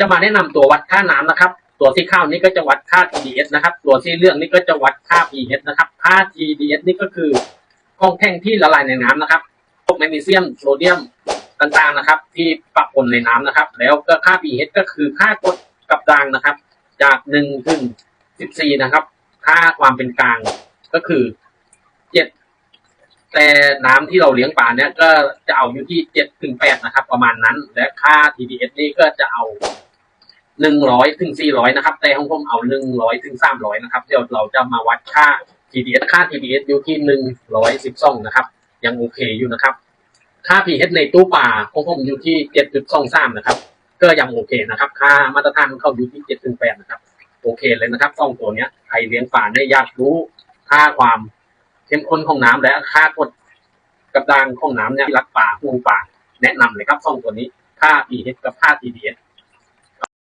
จะมาแนะนำตัววัดค่าน้ำนะครับ ตัวสีข้านี่ก็จะวัดค่า TDS นะครับ ตัวสีเหลืองนี่ก็จะวัดค่า pH นะครับ ค่า TDS นี่ก็คือก้องแท่งที่ละลายในน้ำนะครับ พวกแมกนีเซียมโซเดียมต่างๆนะครับ ที่ปะปนในน้ำนะครับ แล้วก็ค่า pH ก็คือค่ากรดกับด่างนะครับ จากหนึ่งถึงสิบสี่นะครับ ค่าความเป็นกลางก็คือเจ็ดแต่น้ำที่เราเลี้ยงปลาเนี่ยก็จะเอาอยู่ที่เจ็ดถึงแปดนะครับ ประมาณนั้น และค่า TDS นี่ก็จะเอา หนึ่งร้อยถึงสี่ร้อยนะครับ แต่ของผมเอาหนึ่งร้อยถึงสามร้อยนะครับ เดี๋ยวเราจะมาวัดค่า TDS ค่า TDS อยู่ที่หนึ่งร้อยสิบสองนะครับ ยังโอเคอยู่นะครับ ค่า pH ในตู้ปลาของผมอยู่ที่เจ็ดจุดสองสามนะครับ ก็ยังโอเคนะครับ ค่ามาตรฐานของเขาอยู่ที่เจ็ดถึงแปดนะครับ โอเคเลยนะครับสองตัวเนี้ยใครเลี้ยงปลาเนี่ยอยากรู้ค่าความเข้มข้นของน้ำและค่ากดกับด่างของน้ำเนี่ยรักปลาห่วงปลาแนะนำเลยครับสองตัวนี้ค่า pH กับค่า TDS